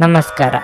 ನಮಸ್ಕಾರ.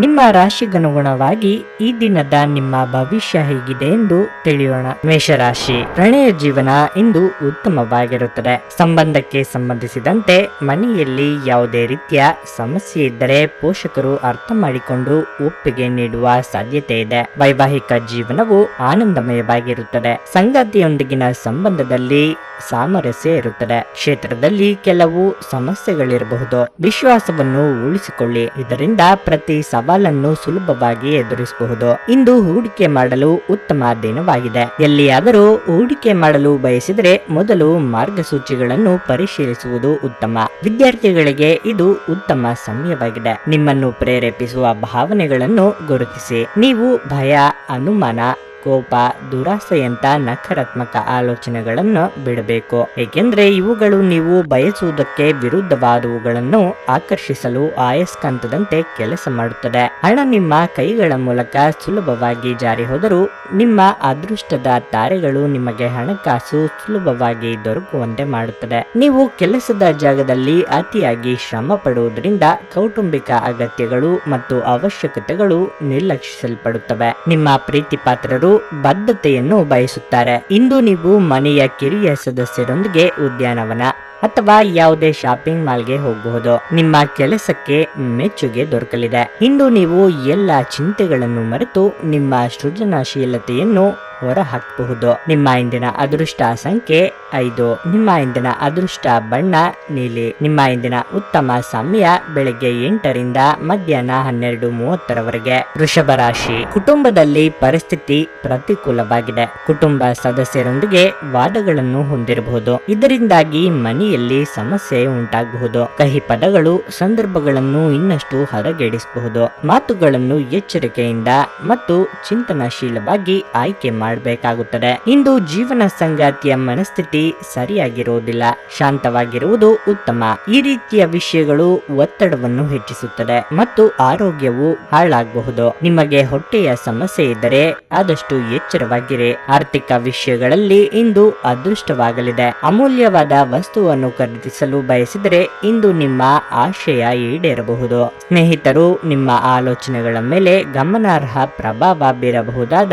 ನಿಮ್ಮ ರಾಶಿಗನುಗುಣವಾಗಿ ಈ ದಿನದ ನಿಮ್ಮ ಭವಿಷ್ಯ ಹೇಗಿದೆ ಎಂದು ತಿಳಿಯೋಣ. ಮೇಷರಾಶಿ ಪ್ರಣಯ ಜೀವನ ಇಂದು ಉತ್ತಮವಾಗಿರುತ್ತದೆ. ಸಂಬಂಧಕ್ಕೆ ಸಂಬಂಧಿಸಿದಂತೆ ಮನೆಯಲ್ಲಿ ಯಾವುದೇ ರೀತಿಯ ಸಮಸ್ಯೆ ಇದ್ದರೆ ಪೋಷಕರು ಅರ್ಥ ಮಾಡಿಕೊಂಡು ಒಪ್ಪಿಗೆ ನೀಡುವ ಸಾಧ್ಯತೆ ಇದೆ. ವೈವಾಹಿಕ ಜೀವನವು ಆನಂದಮಯವಾಗಿರುತ್ತದೆ. ಸಂಗಾತಿಯೊಂದಿಗಿನ ಸಂಬಂಧದಲ್ಲಿ ಸಾಮರಸ್ಯ ಇರುತ್ತದೆ. ಕ್ಷೇತ್ರದಲ್ಲಿ ಕೆಲವು ಸಮಸ್ಯೆಗಳಿರಬಹುದು. ವಿಶ್ವಾಸವನ್ನು ಉಳಿಸಿಕೊಳ್ಳಿ. ಇದರಿಂದ ಪ್ರತಿ ಸವಾಲನ್ನು ಸುಲಭವಾಗಿ ಎದುರಿಸಬಹುದು. ಇಂದು ಹೂಡಿಕೆ ಮಾಡಲು ಉತ್ತಮ ದಿನವಾಗಿದೆ. ಎಲ್ಲಿಯಾದರೂ ಹೂಡಿಕೆ ಮಾಡಲು ಬಯಸಿದರೆ ಮೊದಲು ಮಾರ್ಗಸೂಚಿಗಳನ್ನು ಪರಿಶೀಲಿಸುವುದು ಉತ್ತಮ. ವಿದ್ಯಾರ್ಥಿಗಳಿಗೆ ಇದು ಉತ್ತಮ ಸಮಯವಾಗಿದೆ. ನಿಮ್ಮನ್ನು ಪ್ರೇರೇಪಿಸುವ ಭಾವನೆಗಳನ್ನು ಗುರುತಿಸಿ. ನೀವು ಭಯ, ಅನುಮಾನ ಕೋಪ, ದುರಾಸೆಯಂತ ನಕಾರಾತ್ಮಕ ಆಲೋಚನೆಗಳನ್ನು ಬಿಡಬೇಕು. ಏಕೆಂದ್ರೆ ಇವುಗಳು ನೀವು ಬಯಸುವುದಕ್ಕೆ ವಿರುದ್ಧವಾದವುಗಳನ್ನು ಆಕರ್ಷಿಸಲು ಆಯಸ್ಕಾಂತದಂತೆ ಕೆಲಸ ಮಾಡುತ್ತದೆ. ಹಣ ನಿಮ್ಮ ಕೈಗಳ ಮೂಲಕ ಸುಲಭವಾಗಿ ಜಾರಿ ಹೋದರೂ ನಿಮ್ಮ ಅದೃಷ್ಟದ ತಾರೆಗಳು ನಿಮಗೆ ಹಣಕಾಸು ಸುಲಭವಾಗಿ ದೊರಕುವಂತೆ ಮಾಡುತ್ತದೆ. ನೀವು ಕೆಲಸದ ಜಾಗದಲ್ಲಿ ಅತಿಯಾಗಿ ಶ್ರಮ ಪಡುವುದರಿಂದ ಕೌಟುಂಬಿಕ ಅಗತ್ಯಗಳು ಮತ್ತು ಅವಶ್ಯಕತೆಗಳು ನಿರ್ಲಕ್ಷಿಸಲ್ಪಡುತ್ತವೆ. ನಿಮ್ಮ ಪ್ರೀತಿ ಪಾತ್ರರು ಬದ್ಧತೆಯನ್ನು ಬಯಸುತ್ತಾರೆ. ಇಂದು ನೀವು ಮನೆಯ ಕಿರಿಯ ಸದಸ್ಯರೊಂದಿಗೆ ಉದ್ಯಾನವನ ಅಥವಾ ಯಾವುದೇ ಶಾಪಿಂಗ್ ಮಾಲ್ಗೆ ಹೋಗಬಹುದು. ನಿಮ್ಮ ಕೆಲಸಕ್ಕೆ ಮೆಚ್ಚುಗೆ ದೊರಕಲಿದೆ. ಇಂದು ನೀವು ಎಲ್ಲ ಚಿಂತೆಗಳನ್ನು ಮರೆತು ನಿಮ್ಮ ಸೃಜನಶೀಲತೆಯನ್ನು ಹೊರ ಹಾಕಬಹುದು ನಿಮ್ಮ ಇಂದಿನ ಅದೃಷ್ಟ ಸಂಖ್ಯೆ ಐದು. ನಿಮ್ಮ ಇಂದಿನ ಅದೃಷ್ಟ ಬಣ್ಣ ನೀಲಿ. ನಿಮ್ಮ ಇಂದಿನ ಉತ್ತಮ ಸಮಯ ಬೆಳಗ್ಗೆ ಎಂಟರಿಂದ ಮಧ್ಯಾಹ್ನ ಹನ್ನೆರಡು ಮೂವತ್ತರವರೆಗೆ. ವೃಷಭ ರಾಶಿ. ಕುಟುಂಬದಲ್ಲಿ ಪರಿಸ್ಥಿತಿ ಪ್ರತಿಕೂಲವಾಗಿದೆ. ಕುಟುಂಬ ಸದಸ್ಯರೊಂದಿಗೆ ವಾದಗಳನ್ನು ಹೊಂದಿರಬಹುದು. ಇದರಿಂದಾಗಿ ಮನೆಯಲ್ಲಿ ಸಮಸ್ಯೆ ಉಂಟಾಗಬಹುದು. ಕಹಿ ಪದಗಳು ಸಂದರ್ಭಗಳನ್ನು ಇನ್ನಷ್ಟು ಹದಗೆಡಿಸಬಹುದು. ಮಾತುಗಳನ್ನು ಎಚ್ಚರಿಕೆಯಿಂದ ಮತ್ತು ಚಿಂತನಶೀಲವಾಗಿ ಆಯ್ಕೆ ಮಾಡಬೇಕಾಗುತ್ತದೆ. ಇಂದು ಜೀವನ ಸಂಗಾತಿಯ ಮನಸ್ಥಿತಿ ಸರಿಯಾಗಿರುವುದಿಲ್ಲ. ಶಾಂತವಾಗಿರುವುದು ಉತ್ತಮ. ಈ ರೀತಿಯ ವಿಷಯಗಳು ಒತ್ತಡವನ್ನು ಹೆಚ್ಚಿಸುತ್ತದೆ ಮತ್ತು ಆರೋಗ್ಯವು ಹಾಳಾಗಬಹುದು. ನಿಮಗೆ ಹೊಟ್ಟೆಯ ಸಮಸ್ಯೆ ಇದ್ದರೆ ಆದಷ್ಟು ಎಚ್ಚರವಾಗಿರಿ. ಆರ್ಥಿಕ ವಿಷಯಗಳಲ್ಲಿ ಇಂದು ಅದೃಷ್ಟವಾಗಲಿದೆ. ಅಮೂಲ್ಯವಾದ ವಸ್ತುವನ್ನು ಖರೀದಿಸಲು ಬಯಸಿದರೆ ಇಂದು ನಿಮ್ಮ ಆಶಯ ಈಡೇರಬಹುದು. ಸ್ನೇಹಿತರು, ನಿಮ್ಮ ಆಲೋಚನೆಗಳ ಮೇಲೆ ಗಮನಾರ್ಹ ಪ್ರಭಾವ ಬೀರಬಹುದಾದ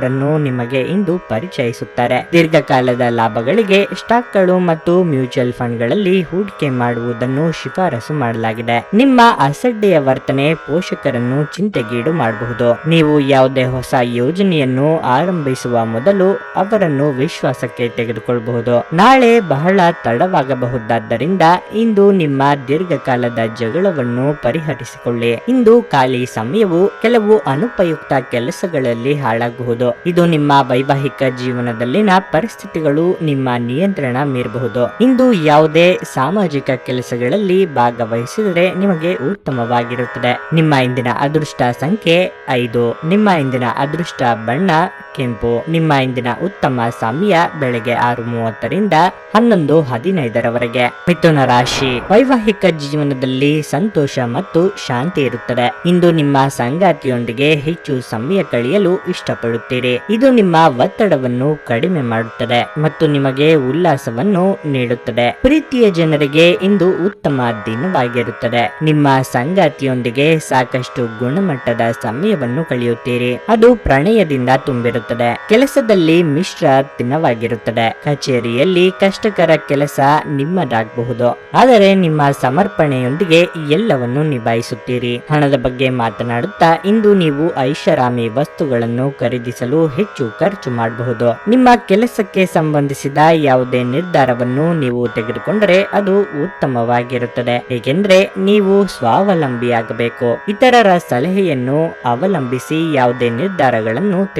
ಯಾರಾದರೊಬ್ಬರನ್ನು ನಿಮಗೆ ಇಂದು ಪರಿಚಯಿಸುತ್ತಾರೆ. ದೀರ್ಘಕಾಲದ ಲಾಭಗಳಿಗೆ ಸ್ಟಾಕ್ಗಳು ಮತ್ತು ಮ್ಯೂಚುವಲ್ ಫಂಡ್ಗಳಲ್ಲಿ ಹೂಡಿಕೆ ಮಾಡುವುದನ್ನು ಶಿಫಾರಸು ಮಾಡಲಾಗಿದೆ. ನಿಮ್ಮ ಅಸಡ್ಡೆಯ ವರ್ತನೆ ಪೋಷಕರನ್ನು ಚಿಂತೆಗೀಡು ಮಾಡಬಹುದು. ನೀವು ಯಾವುದೇ ಹೊಸ ಯೋಜನೆಯನ್ನು ಆರಂಭಿಸುವ ಮೊದಲು ಅವರನ್ನು ವಿಶ್ವಾಸಕ್ಕೆ ತೆಗೆದುಕೊಳ್ಳಬಹುದು. ನಾಳೆ ಬಹಳ ತಡವಾಗಬಹುದಾದ್ದರಿಂದ ಇಂದು ನಿಮ್ಮ ದೀರ್ಘಕಾಲದ ಜಗಳವನ್ನು ಪರಿಹರಿಸಿಕೊಳ್ಳಿ. ಇಂದು ಖಾಲಿ ಸಮಯವು ಕೆಲವು ಅನುಪಯುಕ್ತ ಕೆಲಸಗಳಲ್ಲಿ ಹಾಳಾಗಬಹುದು. ಇದು ನಿಮ್ಮ ವೈವಾಹಿಕ ಜೀವನದಲ್ಲಿನ ಪರಿಸ್ಥಿತಿಗಳು ನಿಮ್ಮ ನಿಯಂತ್ರಣ ಮೀರಬಹುದು. ಇಂದು ಯಾವುದೇ ಸಾಮಾಜಿಕ ಕೆಲಸಗಳಲ್ಲಿ ಭಾಗವಹಿಸಿದರೆ ನಿಮಗೆ ಉತ್ತಮವಾಗಿರುತ್ತದೆ. ನಿಮ್ಮ ಇಂದಿನ ಅದೃಷ್ಟ ಸಂಖ್ಯೆ ಐದು. ನಿಮ್ಮ ಇಂದಿನ ಅದೃಷ್ಟ ಬಣ್ಣ ಕೆಂಪು. ನಿಮ್ಮ ಇಂದಿನ ಉತ್ತಮ ಸಮಯ ಬೆಳಗ್ಗೆ ಆರು ಮೂವತ್ತರಿಂದ ಹನ್ನೊಂದು ಹದಿನೈದರವರೆಗೆ ಮಿಥುನ ರಾಶಿ. ವೈವಾಹಿಕ ಜೀವನದಲ್ಲಿ ಸಂತೋಷ ಮತ್ತು ಶಾಂತಿ ಇರುತ್ತದೆ. ಇಂದು ನಿಮ್ಮ ಸಂಗಾತಿಯೊಂದಿಗೆ ಹೆಚ್ಚು ಸಮಯ ಕಳೆಯಲು ಇಷ್ಟಪಡುತ್ತೀರಿ. ಇದು ನಿಮ್ಮ ಒತ್ತಡವನ್ನು ಕಡಿಮೆ ಮಾಡುತ್ತದೆ ಮತ್ತು ನಿಮಗೆ ಉಲ್ಲಾಸವನ್ನು ನೀಡುತ್ತದೆ. ಪ್ರೀತಿಯ ಜನರಿಗೆ ಇಂದು ಉತ್ತಮ ದಿನವಾಗಿರುತ್ತದೆ. ನಿಮ್ಮ ಸಂಗಾತಿಯೊಂದಿಗೆ ಸಾಕಷ್ಟು ಗುಣಮಟ್ಟದ ಸಮಯವನ್ನು ಕಳೆಯುತ್ತೀರಿ. ಅದು ಪ್ರಣಯದಿಂದ ತುಂಬಿರುತ್ತದೆ. ಕೆಲಸದಲ್ಲಿ ಮಿಶ್ರ ದಿನವಾಗಿರುತ್ತದೆ. ಕಚೇರಿಯಲ್ಲಿ ಕಷ್ಟಕರ ಕೆಲಸ ನಿಮ್ಮದಾಗಬಹುದು. ಆದರೆ ನಿಮ್ಮ ಸಮರ್ಪಣೆಯೊಂದಿಗೆ ಎಲ್ಲವನ್ನು ನಿಭಾಯಿಸುತ್ತೀರಿ. ಹಣದ ಬಗ್ಗೆ ಮಾತನಾಡುತ್ತಾ ಇಂದು ನೀವು ಐಷಾರಾಮಿ ವಸ್ತುಗಳನ್ನು ಖರೀದಿಸಲು ಹೆಚ್ಚು ಖರ್ಚು ಮಾಡಬಹುದು. ನಿಮ್ಮ ಕೆಲಸಕ್ಕೆ ಸಂಬಂಧಿಸಿದ ಯಾವುದೇ ನಿರ್ಧಾರವನ್ನು ನೀವು ತೆಗೆದುಕೊಂಡರೆ ಅದು ಉತ್ತಮವಾಗಿರುತ್ತದೆ. ಏಕೆಂದ್ರೆ ನೀವು ಸ್ವಾವಲಂಬಿಯಾಗಬೇಕು. ಇತರರ ಸಲಹೆಯನ್ನು ಅವಲಂಬಿಸಿ ಯಾವುದೇ ನಿರ್ಧಾರಗಳನ್ನು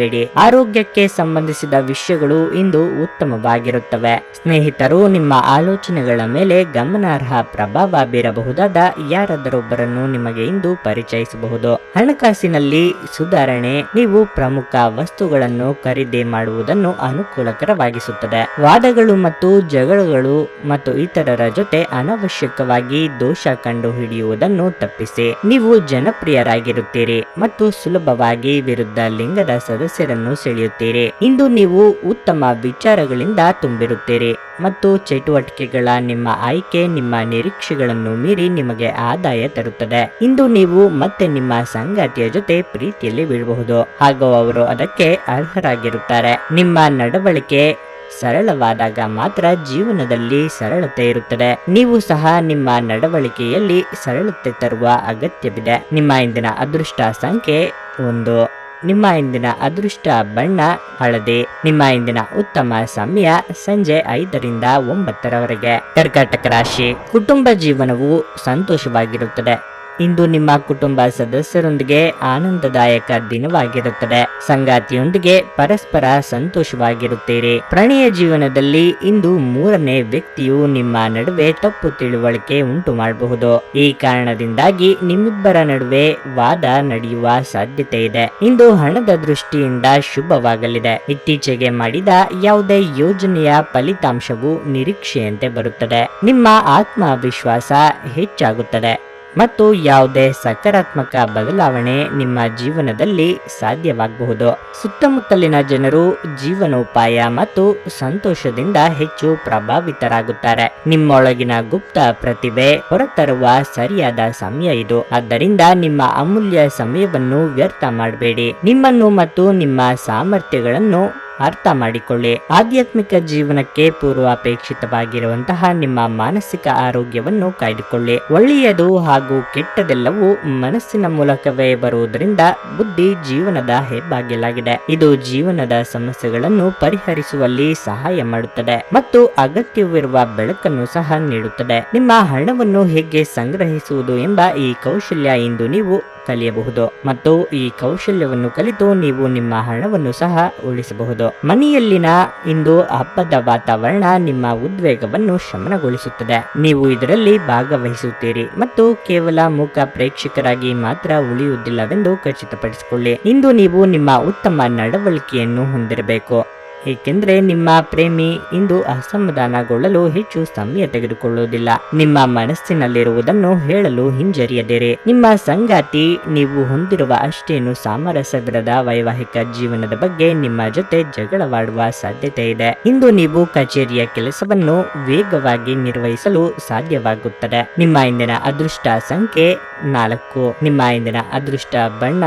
ತೆಗೆದುಕೊಳ್ಳಬೇಡಿ ಆರೋಗ್ಯಕ್ಕೆ ಸಂಬಂಧಿಸಿದ ವಿಷಯಗಳು ಇಂದು ಉತ್ತಮವಾಗಿರುತ್ತವೆ. ಸ್ನೇಹಿತರು, ನಿಮ್ಮ ಆಲೋಚನೆಗಳ ಮೇಲೆ ಗಮನಾರ್ಹ ಪ್ರಭಾವ ಬೀರಬಹುದಾದ ಯಾರಾದರೊಬ್ಬರನ್ನು ನಿಮಗೆ ಇಂದು ಪರಿಚಯಿಸಬಹುದು. ಹಣಕಾಸಿನಲ್ಲಿ ಸುಧಾರಣೆ, ನೀವು ಪ್ರಮುಖ ವಸ್ತುಗಳನ್ನು ಖರೀದಿ ಮಾಡುವುದನ್ನು ಅನುಕೂಲಕರವಾಗಿಸುತ್ತದೆ. ವಾದಗಳು ಮತ್ತು ಜಗಳಗಳು ಮತ್ತು ಇತರರ ಜೊತೆ ಅನವಶ್ಯಕವಾಗಿ ದೋಷ ಕಂಡು ಹಿಡಿಯುವುದನ್ನು ತಪ್ಪಿಸಿ, ನೀವು ಜನಪ್ರಿಯರಾಗಿರುತ್ತೀರಿ ಮತ್ತು ಸುಲಭವಾಗಿ ವಿರುದ್ಧ ಲಿಂಗದ ಸದಸ್ಯರನ್ನು ಸೆಳೆಯುತ್ತೀರಿ. ಇಂದು ನೀವು ಉತ್ತಮ ವಿಚಾರಗಳಿಂದ ತುಂಬಿರುತ್ತೀರಿ ಮತ್ತು ಚಟುವಟಿಕೆಗಳ ನಿಮ್ಮ ಆಯ್ಕೆ, ನಿಮ್ಮ ನಿರೀಕ್ಷೆಗಳನ್ನು ಮೀರಿ ನಿಮಗೆ ಆದಾಯ ತರುತ್ತದೆ. ಇಂದು ನೀವು ಮತ್ತೆ ನಿಮ್ಮ ಸಂಗಾತಿಯ ಜೊತೆ ಪ್ರೀತಿಯಲ್ಲಿ ಬೀಳಬಹುದು. ಹಾಗೂ ಅವರು ಅದಕ್ಕೆ ಅರ್ಹರಾಗಿರುತ್ತಾರೆ. ನಿಮ್ಮ ನಡವಳಿಕೆ ಸರಳವಾದಾಗ ಮಾತ್ರ ಜೀವನದಲ್ಲಿ ಸರಳತೆ ಇರುತ್ತದೆ. ನೀವು ಸಹ ನಿಮ್ಮ ನಡವಳಿಕೆಯಲ್ಲಿ ಸರಳತೆ ತರುವ ಅಗತ್ಯವಿದೆ. ನಿಮ್ಮ ಇಂದಿನ ಅದೃಷ್ಟ ಸಂಖ್ಯೆ ಒಂದು. ನಿಮ್ಮ ಇಂದಿನ ಅದೃಷ್ಟ ಬಣ್ಣ ಹಳದಿ, ನಿಮ್ಮ ಇಂದಿನ ಉತ್ತಮ ಸಮಯ ಸಂಜೆ ಐದರಿಂದ ಒಂಬತ್ತರವರೆಗೆ. ಕರ್ಕಾಟಕ ರಾಶಿ, ಕುಟುಂಬ ಜೀವನವು ಸಂತೋಷವಾಗಿರುತ್ತದೆ. ಇಂದು ನಿಮ್ಮ ಕುಟುಂಬ ಸದಸ್ಯರೊಂದಿಗೆ ಆನಂದದಾಯಕ ದಿನವಾಗಿರುತ್ತದೆ. ಸಂಗಾತಿಯೊಂದಿಗೆ ಪರಸ್ಪರ ಸಂತೋಷವಾಗಿರುತ್ತೀರಿ. ಪ್ರಣಯ ಜೀವನದಲ್ಲಿ ಇಂದು ಮೂರನೇ ವ್ಯಕ್ತಿಯು ನಿಮ್ಮ ನಡುವೆ ತಪ್ಪು ತಿಳುವಳಿಕೆ ಉಂಟು ಮಾಡಬಹುದು. ಈ ಕಾರಣದಿಂದಾಗಿ ನಿಮ್ಮಿಬ್ಬರ ನಡುವೆ ವಾದ ನಡೆಯುವ ಸಾಧ್ಯತೆ ಇದೆ. ಇಂದು ಹಣದ ದೃಷ್ಟಿಯಿಂದ ಶುಭವಾಗಲಿದೆ. ಇತ್ತೀಚೆಗೆ ಮಾಡಿದ ಯಾವುದೇ ಯೋಜನೆಯ ಫಲಿತಾಂಶವು ನಿರೀಕ್ಷೆಯಂತೆ ಬರುತ್ತದೆ. ನಿಮ್ಮ ಆತ್ಮವಿಶ್ವಾಸ ಹೆಚ್ಚಾಗುತ್ತದೆ. ಮತ್ತು ಯಾವುದೇ ಸಕಾರಾತ್ಮಕ ಬದಲಾವಣೆ ನಿಮ್ಮ ಜೀವನದಲ್ಲಿ ಸಾಧ್ಯವಾಗಬಹುದು. ಸುತ್ತಮುತ್ತಲಿನ ಜನರು ಜೀವನೋಪಾಯ ಮತ್ತು ಸಂತೋಷದಿಂದ ಹೆಚ್ಚು ಪ್ರಭಾವಿತರಾಗುತ್ತಾರೆ. ನಿಮ್ಮೊಳಗಿನ ಗುಪ್ತ ಪ್ರತಿಭೆ ಹೊರತರುವ ಸರಿಯಾದ ಸಮಯ ಇದು. ಆದ್ದರಿಂದ ನಿಮ್ಮ ಅಮೂಲ್ಯ ಸಮಯವನ್ನು ವ್ಯರ್ಥ ಮಾಡಬೇಡಿ. ನಿಮ್ಮನ್ನು ಮತ್ತು ನಿಮ್ಮ ಸಾಮರ್ಥ್ಯಗಳನ್ನು ಅರ್ಥ ಮಾಡಿಕೊಳ್ಳಿ. ಆಧ್ಯಾತ್ಮಿಕ ಜೀವನಕ್ಕೆ ಪೂರ್ವಾಪೇಕ್ಷಿತವಾಗಿರುವಂತಹ ನಿಮ್ಮ ಮಾನಸಿಕ ಆರೋಗ್ಯವನ್ನು ಕಾಯ್ದುಕೊಳ್ಳಿ. ಒಳ್ಳೆಯದು ಹಾಗೂ ಕೆಟ್ಟದೆಲ್ಲವೂ ಮನಸ್ಸಿನ ಮೂಲಕವೇ ಬರುವುದರಿಂದ ಬುದ್ಧಿ ಜೀವನದ ಹೆಬ್ಬಾಗಿಲಾಗಿದೆ. ಇದು ಜೀವನದ ಸಮಸ್ಯೆಗಳನ್ನು ಪರಿಹರಿಸುವಲ್ಲಿ ಸಹಾಯ ಮಾಡುತ್ತದೆ ಮತ್ತು ಅಗತ್ಯವಿರುವ ಬೆಳಕನ್ನು ಸಹ ನೀಡುತ್ತದೆ. ನಿಮ್ಮ ಹಣವನ್ನು ಹೇಗೆ ಸಂಗ್ರಹಿಸುವುದು ಎಂಬ ಈ ಕೌಶಲ್ಯ ಇಂದು ನೀವು ಕಲಿಯಬಹುದು ಮತ್ತು ಈ ಕೌಶಲ್ಯವನ್ನು ಕಲಿತು ನೀವು ನಿಮ್ಮ ಹಣವನ್ನು ಸಹ ಉಳಿಸಬಹುದು. ಮನೆಯಲ್ಲಿನ ಇಂದು ಹಬ್ಬದ ವಾತಾವರಣ ನಿಮ್ಮ ಉದ್ವೇಗವನ್ನು ಶಮನಗೊಳಿಸುತ್ತದೆ. ನೀವು ಇದರಲ್ಲಿ ಭಾಗವಹಿಸುತ್ತೀರಿ ಮತ್ತು ಕೇವಲ ಮೂಕ ಪ್ರೇಕ್ಷಕರಾಗಿ ಮಾತ್ರ ಉಳಿಯುವುದಿಲ್ಲವೆಂದು ಖಚಿತಪಡಿಸಿಕೊಳ್ಳಿ. ಇಂದು ನೀವು ನಿಮ್ಮ ಉತ್ತಮ ನಡವಳಿಕೆಯನ್ನು ಹೊಂದಿರಬೇಕು. ಏಕೆಂದರೆ ನಿಮ್ಮ ಪ್ರೇಮಿ ಇಂದು ಅಸಮಾಧಾನಗೊಳ್ಳಲು ಹೆಚ್ಚು ಸಮಯ ತೆಗೆದುಕೊಳ್ಳುವುದಿಲ್ಲ. ನಿಮ್ಮ ಮನಸ್ಸಿನಲ್ಲಿರುವುದನ್ನು ಹೇಳಲು ಹಿಂಜರಿಯದಿರಿ. ನಿಮ್ಮ ಸಂಗಾತಿ ನೀವು ಹೊಂದಿರುವ ಅಷ್ಟೇನು ಸಾಮರಸ್ಯವಿರದ ವೈವಾಹಿಕ ಜೀವನದ ಬಗ್ಗೆ ನಿಮ್ಮ ಜೊತೆ ಜಗಳವಾಡುವ ಸಾಧ್ಯತೆ ಇದೆ. ಇಂದು ನೀವು ಕಚೇರಿಯ ಕೆಲಸವನ್ನು ವೇಗವಾಗಿ ನಿರ್ವಹಿಸಲು ಸಾಧ್ಯವಾಗುತ್ತದೆ. ನಿಮ್ಮ ಇಂದಿನ ಅದೃಷ್ಟ ಸಂಖ್ಯೆ ನಾಲ್ಕು. ನಿಮ್ಮ ಇಂದಿನ ಅದೃಷ್ಟ ಬಣ್ಣ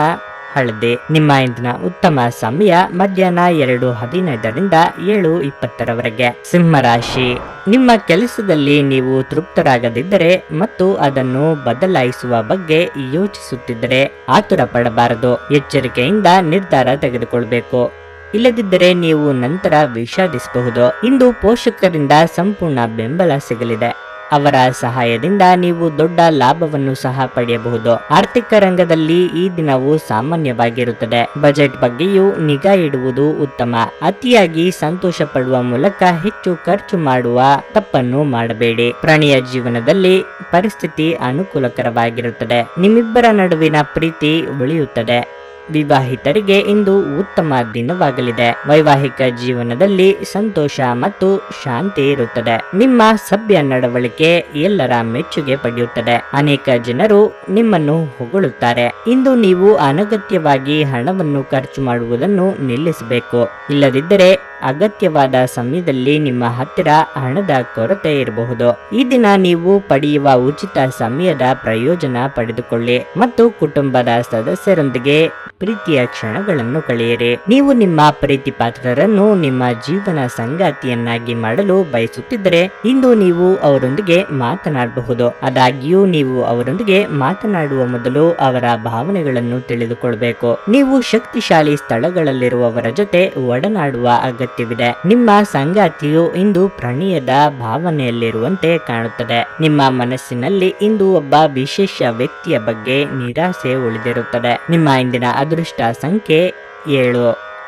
ಹಳದಿ. ನಿಮ್ಮ ಇಂದಿನ ಉತ್ತಮ ಸಮಯ ಮಧ್ಯಾಹ್ನ ಎರಡು ಹದಿನೈದರಿಂದ ಏಳು ಇಪ್ಪತ್ತರವರೆಗೆ. ಸಿಂಹರಾಶಿ ನಿಮ್ಮ ಕೆಲಸದಲ್ಲಿ ನೀವು ತೃಪ್ತರಾಗದಿದ್ದರೆ ಮತ್ತು ಅದನ್ನು ಬದಲಾಯಿಸುವ ಬಗ್ಗೆ ಯೋಚಿಸುತ್ತಿದ್ದರೆ ಆತುರ ಪಡಬಾರದು ಎಚ್ಚರಿಕೆಯಿಂದ ನಿರ್ಧಾರ ತೆಗೆದುಕೊಳ್ಬೇಕು. ಇಲ್ಲದಿದ್ದರೆ ನೀವು ನಂತರ ವಿಷಾದಿಸಬಹುದು. ಇಂದು ಪೋಷಕರಿಂದ ಸಂಪೂರ್ಣ ಬೆಂಬಲ ಸಿಗಲಿದೆ. ಅವರ ಸಹಾಯದಿಂದ ನೀವು ದೊಡ್ಡ ಲಾಭವನ್ನು ಸಹ ಪಡೆಯಬಹುದು. ಆರ್ಥಿಕ ರಂಗದಲ್ಲಿ ಈ ದಿನವು ಸಾಮಾನ್ಯವಾಗಿರುತ್ತದೆ. ಬಜೆಟ್ ಬಗ್ಗೆಯೂ ನಿಗಾ ಇಡುವುದು ಉತ್ತಮ. ಅತಿಯಾಗಿ ಸಂತೋಷ ಪಡುವ ಮೂಲಕ ಹೆಚ್ಚು ಖರ್ಚು ಮಾಡುವ ತಪ್ಪನ್ನು ಮಾಡಬೇಡಿ. ಪ್ರಾಣಿಯ ಜೀವನದಲ್ಲಿ ಪರಿಸ್ಥಿತಿ ಅನುಕೂಲಕರವಾಗಿರುತ್ತದೆ. ನಿಮ್ಮಿಬ್ಬರ ನಡುವಿನ ಪ್ರೀತಿ ಉಳಿಯುತ್ತದೆ. ವಿವಾಹಿತರಿಗೆ ಇಂದು ಉತ್ತಮ ದಿನವಾಗಲಿದೆ. ವೈವಾಹಿಕ ಜೀವನದಲ್ಲಿ ಸಂತೋಷ ಮತ್ತು ಶಾಂತಿ ಇರುತ್ತದೆ. ನಿಮ್ಮ ಸಭ್ಯ ನಡವಳಿಕೆ ಎಲ್ಲರ ಮೆಚ್ಚುಗೆ ಪಡೆಯುತ್ತದೆ. ಅನೇಕ ಜನರು ನಿಮ್ಮನ್ನು ಹೊಗಳುತ್ತಾರೆ. ಇಂದು ನೀವು ಅನಗತ್ಯವಾಗಿ ಹಣವನ್ನು ಖರ್ಚು ಮಾಡುವುದನ್ನು ನಿಲ್ಲಿಸಬೇಕು. ಇಲ್ಲದಿದ್ದರೆ ಅಗತ್ಯವಾದ ಸಮಯದಲ್ಲಿ ನಿಮ್ಮ ಹತ್ತಿರ ಹಣದ ಕೊರತೆ ಇರಬಹುದು. ಈ ದಿನ ನೀವು ಪಡೆಯುವ ಉಚಿತ ಸಮಯದ ಪ್ರಯೋಜನ ಪಡೆದುಕೊಳ್ಳಿ ಮತ್ತು ಕುಟುಂಬದ ಸದಸ್ಯರೊಂದಿಗೆ ಪ್ರೀತಿಯ ಕ್ಷಣಗಳನ್ನು ಕಳೆಯಿರಿ. ನೀವು ನಿಮ್ಮ ಪ್ರೀತಿ ಪಾತ್ರರನ್ನು ನಿಮ್ಮ ಜೀವನ ಸಂಗಾತಿಯನ್ನಾಗಿ ಮಾಡಲು ಬಯಸುತ್ತಿದ್ದರೆ ಇಂದು ನೀವು ಅವರೊಂದಿಗೆ ಮಾತನಾಡಬಹುದು. ಆದಾಗ್ಯೂ ನೀವು ಅವರೊಂದಿಗೆ ಮಾತನಾಡುವ ಮೊದಲು ಅವರ ಭಾವನೆಗಳನ್ನು ತಿಳಿದುಕೊಳ್ಬೇಕು. ನೀವು ಶಕ್ತಿಶಾಲಿ ಸ್ಥಳಗಳಲ್ಲಿರುವವರ ಜೊತೆ ಒಡನಾಡುವ ಅಗತ್ಯವಿದೆ ನಿಮ್ಮ ಸಂಗಾತಿಯು ಇಂದು ಪ್ರಣಯದ ಭಾವನೆಯಲ್ಲಿರುವಂತೆ ಕಾಣುತ್ತದೆ. ನಿಮ್ಮ ಮನಸ್ಸಿನಲ್ಲಿ ಇಂದು ಒಬ್ಬ ವಿಶೇಷ ವ್ಯಕ್ತಿಯ ಬಗ್ಗೆ ನಿರಾಸೆ ಉಳಿದಿರುತ್ತದೆ. ನಿಮ್ಮ ಇಂದಿನ ಅದೃಷ್ಟ ಸಂಖ್ಯೆ ಏಳು.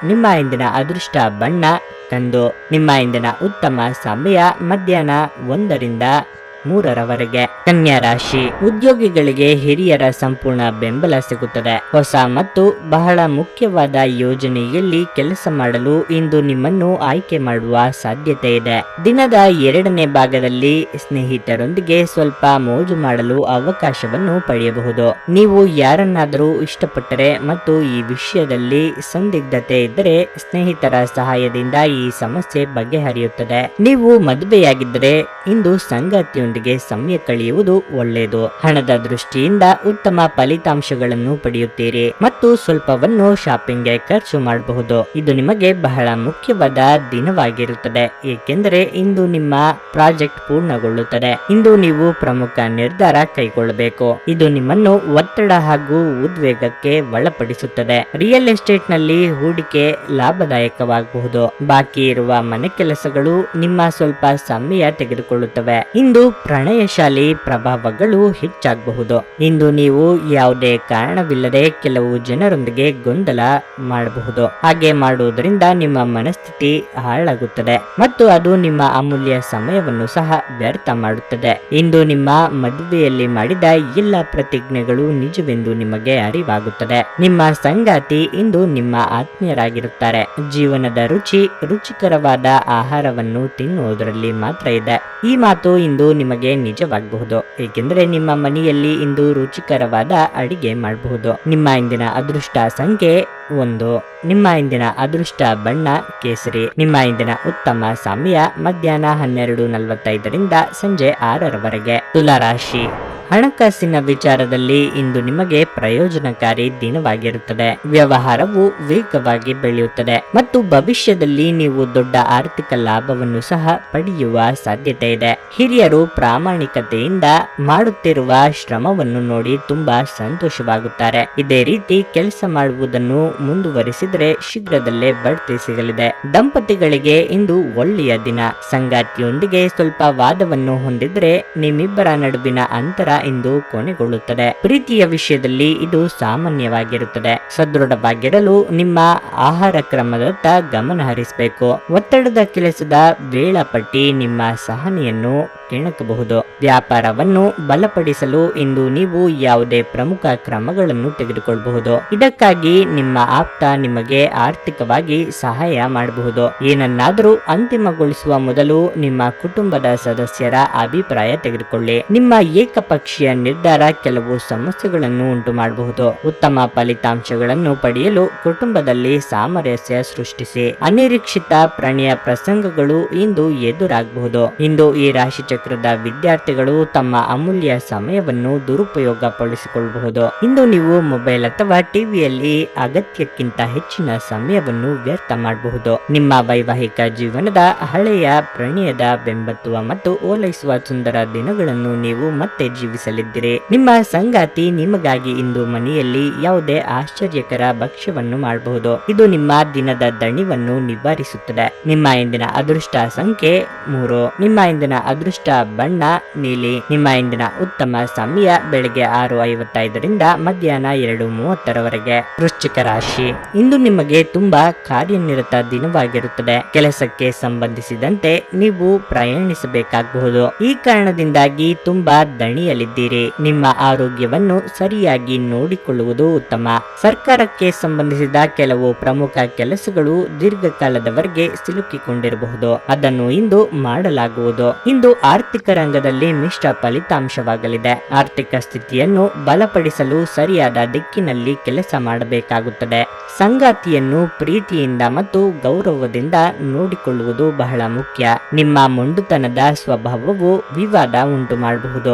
ನಿಮ್ಮ ಇಂದಿನ ಅದೃಷ್ಟ ಬಣ್ಣ ಕಂದು ನಿಮ್ಮ ಇಂದಿನ ಉತ್ತಮ ಸಮಯ ಮಧ್ಯಾಹ್ನ ಒಂದರಿಂದ ಮೂರರವರೆಗೆ. ಕನ್ಯಾ ರಾಶಿ. ಉದ್ಯೋಗಿಗಳಿಗೆ ಹಿರಿಯರ ಸಂಪೂರ್ಣ ಬೆಂಬಲ ಸಿಗುತ್ತದೆ. ಹೊಸ ಮತ್ತು ಬಹಳ ಮುಖ್ಯವಾದ ಯೋಜನೆಯಲ್ಲಿ ಕೆಲಸ ಮಾಡಲು ಇಂದು ನಿಮ್ಮನ್ನು ಆಯ್ಕೆ ಮಾಡುವ ಸಾಧ್ಯತೆ ಇದೆ. ದಿನದ ಎರಡನೇ ಭಾಗದಲ್ಲಿ ಸ್ನೇಹಿತರೊಂದಿಗೆ ಸ್ವಲ್ಪ ಮೋಜು ಮಾಡಲು ಅವಕಾಶವನ್ನು ಪಡೆಯಬಹುದು. ನೀವು ಯಾರನ್ನಾದರೂ ಇಷ್ಟಪಟ್ಟರೆ ಮತ್ತು ಈ ವಿಷಯದಲ್ಲಿ ಸಂದಿಗ್ಧತೆ ಇದ್ದರೆ ಸ್ನೇಹಿತರ ಸಹಾಯದಿಂದ ಈ ಸಮಸ್ಯೆ ಬಗೆಹರಿಯುತ್ತದೆ. ನೀವು ಮದುವೆಯಾಗಿದ್ದರೆ ಇಂದು ಸಂಗಾತಿಯೊಂದಿಗೆ ಸಮಯ ಕಳೆಯುವುದು ಒಳ್ಳೆಯದು. ಹಣದ ದೃಷ್ಟಿಯಿಂದ ಉತ್ತಮ ಫಲಿತಾಂಶಗಳನ್ನು ಪಡೆಯುತ್ತೀರಿ ಮತ್ತು ಸ್ವಲ್ಪವನ್ನು ಶಾಪಿಂಗ್ಗೆ ಖರ್ಚು ಮಾಡಬಹುದು. ಇದು ನಿಮಗೆ ಬಹಳ ಮುಖ್ಯವಾದ ದಿನವಾಗಿರುತ್ತದೆ, ಏಕೆಂದರೆ ಇಂದು ನಿಮ್ಮ ಪ್ರಾಜೆಕ್ಟ್ ಪೂರ್ಣಗೊಳ್ಳುತ್ತದೆ. ಇಂದು ನೀವು ಪ್ರಮುಖ ನಿರ್ಧಾರ ಕೈಗೊಳ್ಳಬೇಕು. ಇದು ನಿಮ್ಮನ್ನು ಒತ್ತಡ ಹಾಗೂ ಉದ್ವೇಗಕ್ಕೆ ಒಳಪಡಿಸುತ್ತದೆ. ರಿಯಲ್ ಎಸ್ಟೇಟ್ನಲ್ಲಿ ಹೂಡಿಕೆ ಲಾಭದಾಯಕವಾಗಬಹುದು. ಬಾಕಿ ಇರುವ ಮನೆ ಕೆಲಸಗಳು ನಿಮ್ಮ ಸ್ವಲ್ಪ ಸಮಯ ತೆಗೆದುಕೊಳ್ಳುತ್ತವೆ. ಇಂದು ಪ್ರಣಯಶಾಲಿ ಪ್ರಭಾವಗಳು ಹೆಚ್ಚಾಗಬಹುದು. ಇಂದು ನೀವು ಯಾವುದೇ ಕಾರಣವಿಲ್ಲದೆ ಕೆಲವು ಜನರೊಂದಿಗೆ ಗೊಂದಲ ಮಾಡಬಹುದು. ಹಾಗೆ ಮಾಡುವುದರಿಂದ ನಿಮ್ಮ ಮನಸ್ಥಿತಿ ಹಾಳಾಗುತ್ತದೆ ಮತ್ತು ಅದು ನಿಮ್ಮ ಅಮೂಲ್ಯ ಸಮಯವನ್ನು ಸಹ ವ್ಯರ್ಥ ಮಾಡುತ್ತದೆ. ಇಂದು ನಿಮ್ಮ ಮದುವೆಯಲ್ಲಿ ಮಾಡಿದ ಎಲ್ಲ ಪ್ರತಿಜ್ಞೆಗಳು ನಿಜವೆಂದು ನಿಮಗೆ ಅರಿವಾಗುತ್ತದೆ. ನಿಮ್ಮ ಸಂಗಾತಿ ಇಂದು ನಿಮ್ಮ ಆತ್ಮೀಯರಾಗಿರುತ್ತಾರೆ. ಜೀವನದ ರುಚಿ, ರುಚಿಕರವಾದ ಆಹಾರವನ್ನು ತಿನ್ನುವುದರಲ್ಲಿ ಮಾತ್ರ ಇದೆ. ಈ ಮಾತು ಇಂದು ನಿಮಗೆ ನಿಜವಾಗಬಹುದು, ಏಕೆಂದರೆ ನಿಮ್ಮ ಮನೆಯಲ್ಲಿ ಇಂದು ರುಚಿಕರವಾದ ಅಡಿಗೆ ಮಾಡಬಹುದು. ನಿಮ್ಮ ಇಂದಿನ ಅದೃಷ್ಟ ಸಂಖ್ಯೆ ಒಂದು. ನಿಮ್ಮ ಇಂದಿನ ಅದೃಷ್ಟ ಬಣ್ಣ ಕೇಸರಿ. ನಿಮ್ಮ ಇಂದಿನ ಉತ್ತಮ ಸಮಯ ಮಧ್ಯಾಹ್ನ ಹನ್ನೆರಡು ನಲವತ್ತೈದರಿಂದ ಸಂಜೆ ಆರರವರೆಗೆ. ತುಲಾರಾಶಿ. ಹಣಕಾಸಿನ ವಿಚಾರದಲ್ಲಿ ಇಂದು ನಿಮಗೆ ಪ್ರಯೋಜನಕಾರಿ ದಿನವಾಗಿರುತ್ತದೆ. ವ್ಯವಹಾರವು ವೇಗವಾಗಿ ಬೆಳೆಯುತ್ತದೆ ಮತ್ತು ಭವಿಷ್ಯದಲ್ಲಿ ನೀವು ದೊಡ್ಡ ಆರ್ಥಿಕ ಲಾಭವನ್ನು ಸಹ ಪಡೆಯುವ ಸಾಧ್ಯತೆ ಇದೆ. ಹಿರಿಯರು ಪ್ರಾಮಾಣಿಕತೆಯಿಂದ ಮಾಡುತ್ತಿರುವ ಶ್ರಮವನ್ನು ನೋಡಿ ತುಂಬಾ ಸಂತೋಷವಾಗುತ್ತಾರೆ. ಇದೇ ರೀತಿ ಕೆಲಸ ಮಾಡುವುದನ್ನು ಮುಂದುವರಿಸಿದರೆ ಶೀಘ್ರದಲ್ಲೇ ಬಡ್ತಿ ಸಿಗಲಿದೆ. ದಂಪತಿಗಳಿಗೆ ಇಂದು ಒಳ್ಳೆಯ ದಿನ. ಸಂಗಾತಿಯೊಂದಿಗೆ ಸ್ವಲ್ಪ ವಾದವನ್ನು ಹೊಂದಿದ್ರೆ ನಿಮ್ಮಿಬ್ಬರ ನಡುವಿನ ಅಂತರ ಇಂದು ಕೊನೆಗೊಳ್ಳುತ್ತದೆ. ಪ್ರೀತಿಯ ವಿಷಯದಲ್ಲಿ ಇದು ಸಾಮಾನ್ಯವಾಗಿರುತ್ತದೆ. ಸದೃಢವಾಗಿರಲು ನಿಮ್ಮ ಆಹಾರ ಕ್ರಮದತ್ತ ಗಮನ ಹರಿಸಬೇಕು. ಒತ್ತಡದ ಕೆಲಸದ ವೇಳಾಪಟ್ಟಿ ನಿಮ್ಮ ಸಹನೆಯನ್ನು ಕೆಣಕಬಹುದು. ವ್ಯಾಪಾರವನ್ನು ಬಲಪಡಿಸಲು ಇಂದು ನೀವು ಯಾವುದೇ ಪ್ರಮುಖ ಕ್ರಮಗಳನ್ನು ತೆಗೆದುಕೊಳ್ಳಬಹುದು ಇದಕ್ಕಾಗಿ ನಿಮ್ಮ ಆಪ್ತ ನಿಮಗೆ ಆರ್ಥಿಕವಾಗಿ ಸಹಾಯ ಮಾಡಬಹುದು. ಏನನ್ನಾದರೂ ಅಂತಿಮಗೊಳಿಸುವ ಮೊದಲು ನಿಮ್ಮ ಕುಟುಂಬದ ಸದಸ್ಯರ ಅಭಿಪ್ರಾಯ ತೆಗೆದುಕೊಳ್ಳಿ. ನಿಮ್ಮ ಏಕಪಕ್ಷೀಯ ನಿರ್ಧಾರ ಕೆಲವು ಸಮಸ್ಯೆಗಳನ್ನು ಉಂಟು ಮಾಡಬಹುದು ಉತ್ತಮ ಫಲಿತಾಂಶಗಳನ್ನು ಪಡೆಯಲು ಕುಟುಂಬದಲ್ಲಿ ಸಾಮರಸ್ಯ ಸೃಷ್ಟಿಸಿ. ಅನಿರೀಕ್ಷಿತ ಪ್ರಣಯ ಪ್ರಸಂಗಗಳು ಇಂದು ಎದುರಾಗಬಹುದು. ಇಂದು ಈ ರಾಶಿ ಚಕ್ರದ ವಿದ್ಯಾರ್ಥಿಗಳು ತಮ್ಮ ಅಮೂಲ್ಯ ಸಮಯವನ್ನು ದುರುಪಯೋಗ ಪಡಿಸಿಕೊಳ್ಳಬಹುದು ಇಂದು ನೀವು ಮೊಬೈಲ್ ಅಥವಾ ಟಿವಿಯಲ್ಲಿ ಅಗತ್ಯಕ್ಕಿಂತ ಹೆಚ್ಚಿನ ಸಮಯವನ್ನು ವ್ಯರ್ಥ ಮಾಡಬಹುದು. ನಿಮ್ಮ ವೈವಾಹಿಕ ಜೀವನದ ಹಳೆಯ ಪ್ರಣಯದ ಬೆಂಬತ್ತುವ ಮತ್ತು ಓಲೈಸುವ ಸುಂದರ ದಿನಗಳನ್ನು ನೀವು ಮತ್ತೆ ಜೀವಿಸಲಿದ್ದೀರಿ ನಿಮ್ಮ ಸಂಗಾತಿ ನಿಮಗಾಗಿ ಇಂದು ಮನೆಯಲ್ಲಿ ಯಾವುದೇ ಆಶ್ಚರ್ಯಕರ ಭಕ್ಷ್ಯವನ್ನು ಮಾಡಬಹುದು. ಇದು ನಿಮ್ಮ ದಿನದ ದಣಿವನ್ನು ನಿವಾರಿಸುತ್ತದೆ. ನಿಮ್ಮ ಇಂದಿನ ಅದೃಷ್ಟ ಸಂಖ್ಯೆ ಮೂರು. ನಿಮ್ಮ ಇಂದಿನ ಅದೃಷ್ಟ ಬಣ್ಣ ನೀಲಿ. ನಿಮ್ಮ ಇಂದಿನ ಉತ್ತಮ ಸಮಯ ಬೆಳಗ್ಗೆ ಆರು ಐವತ್ತೈದರಿಂದ ಮಧ್ಯಾಹ್ನ ಎರಡು ಮೂವತ್ತರವರೆಗೆ. ವೃಶ್ಚಿಕ ರಾಶಿ. ಇಂದು ನಿಮಗೆ ತುಂಬಾ ಕಾರ್ಯನಿರತ ದಿನವಾಗಿರುತ್ತದೆ. ಕೆಲಸಕ್ಕೆ ಸಂಬಂಧಿಸಿದಂತೆ ನೀವು ಪ್ರಯಾಣಿಸಬೇಕಾಗಬಹುದು. ಈ ಕಾರಣದಿಂದಾಗಿ ತುಂಬಾ ದಣಿಯಲಿದ್ದೀರಿ ನಿಮ್ಮ ಆರೋಗ್ಯವನ್ನು ಸರಿಯಾಗಿ ನೋಡಿಕೊಳ್ಳುವುದು ಉತ್ತಮ. ಸರ್ಕಾರಕ್ಕೆ ಸಂಬಂಧಿಸಿದ ಕೆಲವು ಪ್ರಮುಖ ಕೆಲಸಗಳು ದೀರ್ಘಕಾಲದವರೆಗೆ ಸಿಲುಕಿಕೊಂಡಿರಬಹುದು. ಅದನ್ನು ಇಂದು ಮಾಡಲಾಗುವುದು. ಇಂದು ಆರ್ಥಿಕ ರಂಗದಲ್ಲಿ ಮಿಶ್ರ ಫಲಿತಾಂಶವಾಗಲಿದೆ. ಆರ್ಥಿಕ ಸ್ಥಿತಿಯನ್ನು ಬಲಪಡಿಸಲು ಸರಿಯಾದ ದಿಕ್ಕಿನಲ್ಲಿ ಕೆಲಸ ಮಾಡಬೇಕಾಗುತ್ತದೆ. ಸಂಗಾತಿಯನ್ನು ಪ್ರೀತಿಯಿಂದ ಮತ್ತು ಗೌರವದಿಂದ ನೋಡಿಕೊಳ್ಳುವುದು ಬಹಳ ಮುಖ್ಯ. ನಿಮ್ಮ ಮೊಂಡುತನದ ಸ್ವಭಾವವು ವಿವಾದ ಉಂಟು ಮಾಡಬಹುದು